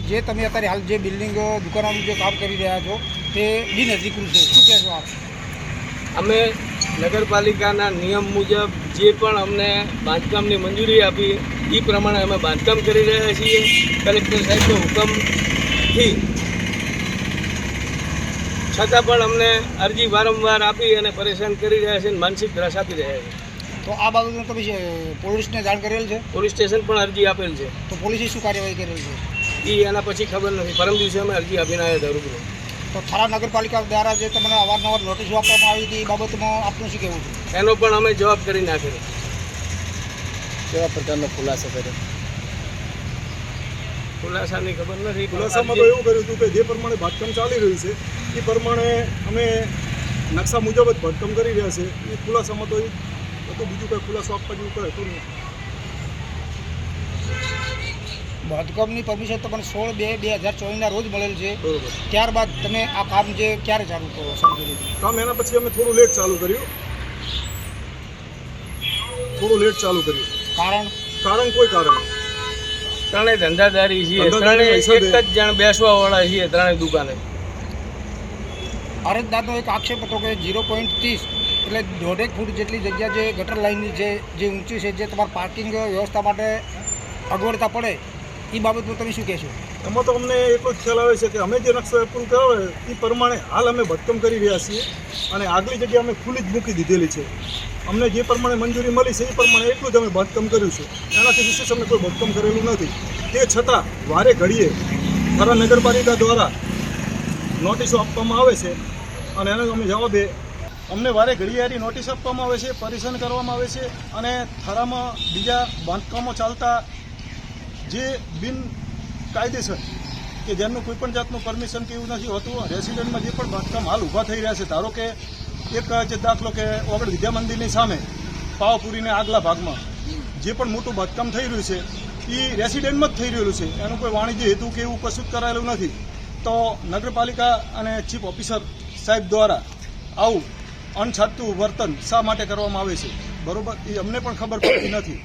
જે તમે અત્યારે હાલ જે બિલ્ડિંગ દુકાનોનું જે કામ કરી રહ્યા છો તે બિનઅધિકૃત છે. શું કહેશો આપ? અમે નગરપાલિકાના નિયમ મુજબ જે પણ અમને બાંધકામની મંજૂરી આપી એ પ્રમાણે અમે બાંધકામ કરી રહ્યા છીએ. કલેક્ટર સાહેબનો હુકમથી છતાં પણ અમને અરજી વારંવાર આપી અને પરેશાન કરી રહ્યા છે અને માનસિક ત્રાસ આપી રહ્યા છે. તો આ બાબતમાં તમે પોલીસને જાણ કરેલ છે? પોલીસ સ્ટેશન પણ અરજી આપેલ છે. તો પોલીસે શું કાર્યવાહી કરેલ છે? એ એના પછી ખબર નથી. પરમ દિવસે અમે અરજી આપીને આવ્યા હતા રૂબરૂ. તો થરા નગરપાલિકા દ્વારા જે તમને અવારનવાર નોટિસો આપવામાં આવી હતી એ બાબતમાં આપનું શું કહેવું છે? એનો પણ અમે જવાબ કરી નાખેલો. કેવા પ્રકારનો ખુલાસો કર્યો? ખુલાસાની ખબર નથી ખુલાસામાં તો એવું કર્યું હતું કે જે પ્રમાણે બાંધકામ ચાલી રહ્યું છે એ પ્રમાણે અમે નકશા મુજબ જ ભાતકામ કરી રહ્યા છે. એ ખુલાસામાં તો એ હતું બીજું કંઈ ખુલાસો આપવા જેવું કંઈ હતું નહીં. બાંધકામની પરમિશન તમને સોળ બે બે હજાર ચોવીસના રોજ મળેલ છે. ત્યારબાદ તમે આ કામ જે ક્યારે ચાલુ કરો કામ એના પછી અમે થોડું લેટ ચાલુ કર્યું. થોડું લેટ ચાલુ કર્યું. કારણ? કારણ કોઈ કારણ? ત્રણેય ધંધાદારી છીએ. ત્રણેય એક જ જણ બેસવા વાળા છીએ ત્રણેય દુકાને. અરજદારનો એક આક્ષેપ હતો કે ઝીરો પોઈન્ટ ત્રીસ એટલે દોઢેક ફૂટ જેટલી જગ્યા જે ગટર લાઇનની છે જે ઊંચી છે જે તમારા પાર્કિંગ વ્યવસ્થા માટે અગવડતા પડે એ બાબતમાં તમે શું કહેશો? એમાં તો અમને એટલો જ ખ્યાલ આવે છે કે અમે જે નકશો એપ્રુવ હોય એ પ્રમાણે હાલ અમે ભટકમ કરી રહ્યા છીએ અને આગલી જગ્યા અમે ખુલ્લી જ મૂકી દીધેલી છે. અમને જે પ્રમાણે મંજૂરી મળી છે એ પ્રમાણે એટલું જ અમે બાંધકામ કર્યું છે. એનાથી વિશેષ અમે કોઈ બાંધકામ કરેલું નથી. તે છતાં વારે ઘડીએ મારા નગરપાલિકા દ્વારા નોટિસો આપવામાં આવે છે અને એનો અમે જવાબે અમને વારે એની નોટિસ આપવામાં આવે છે, પરેશાન કરવામાં આવે છે અને થરામાં બીજા બાંધકામો ચાલતા જે બિન કાયદેસર કે જેમનું કોઈ પણ જાતનું પરમિશન કે એવું નથી હોતું રેસિડેન્ટમાં જે પણ બાંધકામ હાલ ઊભા થઈ રહ્યા છે, ધારો કે એક જે દાખલો કે ઓગળ વિદ્યા મંદિરની સામે પાવાપુરીને આગલા ભાગમાં જે પણ મોટું બાંધકામ થઈ રહ્યું છે એ રેસિડેન્ટમાં જ થઈ રહેલું છે. એનું કોઈ વાણિજ્ય હેતુ કે એવું કશું જ કરાયેલું નથી. તો નગરપાલિકા અને ચીફ ઓફિસર સાહેબ દ્વારા આવું અણછાતું વર્તન શા માટે કરવામાં આવે છે? બરોબર? એ અમને પણ ખબર પડતી નથી.